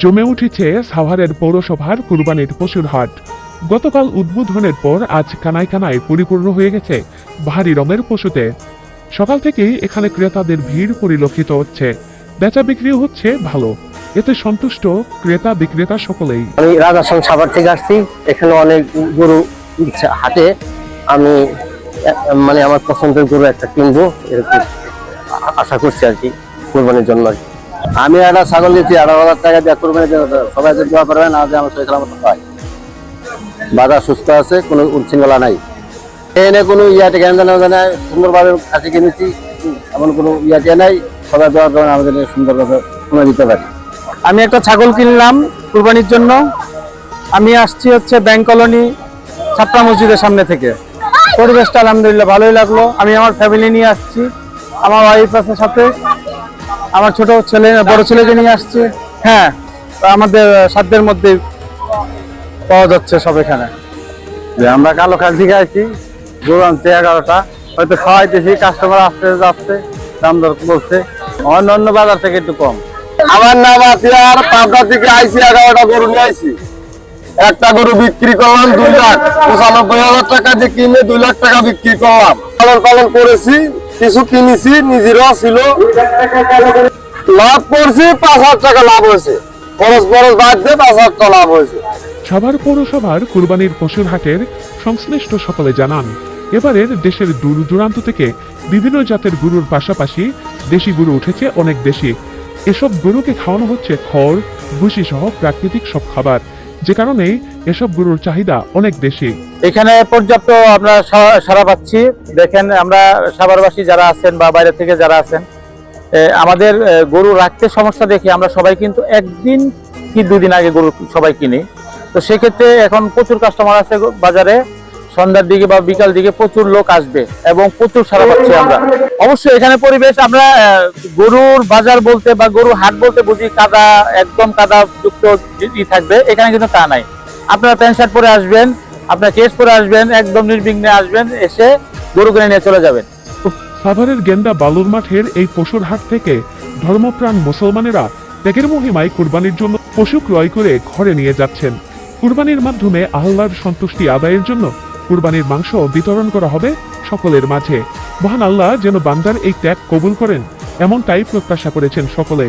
জমে উঠেছে সাভারের পৌরসভার কুরবানির পশুর হাট। গতকাল উদ্বোধনের পর আজ কানায় কানায় পরিপূর্ণ হয়ে গেছে ভারী রঙের পশুতে। সকাল থেকেই এখানে ক্রেতাদের ভিড় পরিলক্ষিত হচ্ছে। বেচা বিক্রিও হচ্ছে ভালো। এতে সন্তুষ্ট ক্রেতা বিক্রেতা সকলেই। আমি রাজাসন সাভার থেকে আসছি। এখানে অনেক গরু হাটে। আমি মানে আমার পছন্দের গরু একটা কিনবো, এরকম আশা করছি আর কি, কোরবানির জন্য আর কি। আমি একটা ছাগল দিচ্ছি আঠারো হাজার টাকা দিয়ে কোরবানি সবাই যদি দোয়া করবে না যে আমার শরীর সালামত হয় বাজার সুস্থ আছে, কোনো উচ্ছৃঙ্খলা নাই। এনে কোনো ইয়াতে জানা জানা সুন্দরভাবে কাছে কিনেছি, এমন কোনো ইয়াতে নাই। সবাই দোয়া করবেন, আমাদের সুন্দরভাবে সময় দিতে পারি। আমি একটা ছাগল কিনলাম কুরবানির জন্য। আমি আসছি হচ্ছে ব্যাংক কলোনি ছাত্রা মসজিদের সামনে থেকে। পরিবেশটা আলহামদুলিল্লাহ ভালোই লাগল। আমি আমার ফ্যামিলি নিয়ে আসছি, আমার ওয়াইফ আছে সাথে। আমার ছোট ছেলে, বড় ছেলেকে নিয়ে আসছে। হ্যাঁ আমাদের সাধ্যের মধ্যে পাওয়া যাচ্ছে সব এখানে। যে আমরা কালো খাসি খাইছি গরু আনছে এগারোটা। হয়তো খাওয়াইতেছি কাস্টমার আসতে যাচ্ছে, দাম দর বলছে। অন্য অন্য বাজার থেকে একটু কম। আমার নাম আতিয়ার, পাবনা থেকে আইসি এগারোটা গরু নিয়ে আইসি একটা গরু বিক্রি করলাম দুই লাখ। পঁচানব্বই হাজার টাকা দিয়ে কিনে দুই লাখ টাকা বিক্রি করলাম। পালন পালন করেছি কিছু কিনেছি, নিজেরও ছিল। লাভ করছি, পাঁচ হাজার টাকা লাভ হয়েছে। খরচ খরচ বাদ দিয়ে পাঁচ হাজার টাকা লাভ হয়েছে। সাভার পৌরসভার কুরবানির পশুর হাটের সংশ্লিষ্ট সকলে জানান, এবারের দেশের দূর দূরান্ত থেকে বিভিন্ন জাতের গরুর পাশাপাশি দেশি গরু উঠেছে অনেক বেশি এসব গরুকে খাওয়ানো হচ্ছে খড় ভুসি সহ প্রাকৃতিক সব খাবার। যে কারণে এসব গরুর চাহিদা অনেক বেশি। এখানে পর্যাপ্ত আমরা সা- সাড়া পাচ্ছি। দেখেন, আমরা সাভারবাসী যারা আছেন বা বাইরে থেকে যারা আছেন আমাদের গরু রাখতে সমস্যা দেখি আমরা সবাই কিন্তু একদিন কি দুই দিন আগে গরু সবাই কিনি। তো সেক্ষেত্রে এখন প্রচুর কাস্টমার আছে বাজারে। সন্ধ্যার দিকে বা বিকাল দিকে প্রচুর লোক আসবে এবং প্রচুর সারা পাচ্ছি আমরা। অবশ্যই এখানে পরিবেশ, আমরা গরুর বাজার বলতে বা গরুর হাট বলতে বুঝি কাদা, একদম কাদা যুক্ত থাকবে। এখানে কিন্তু তা নাই। আপনারা প্যান্ট শার্ট পরে আসবেন, আপনার কেস পরে আসবেন, একদম নির্বিঘ্নে আসবেন, এসে গরু কিনে নিয়ে চলে যাবেন। সাভারের গেন্দা বালুর মাঠের এই পশুর হাট থেকে ধর্মপ্রাণ মুসলমানেরা ত্যাগের মহিমায় কুরবানির জন্য পশু ক্রয় করে ঘরে নিয়ে যাচ্ছেন। কুরবানির মাধ্যমে আল্লাহর সন্তুষ্টি আদায়ের জন্য কুরবানির মাংস বিতরণ করা হবে সকলের মাঝে। মহান আল্লাহ যেন বান্দার এই ত্যাগ কবুল করেন, এমনটাই প্রত্যাশা করেছেন সকলে।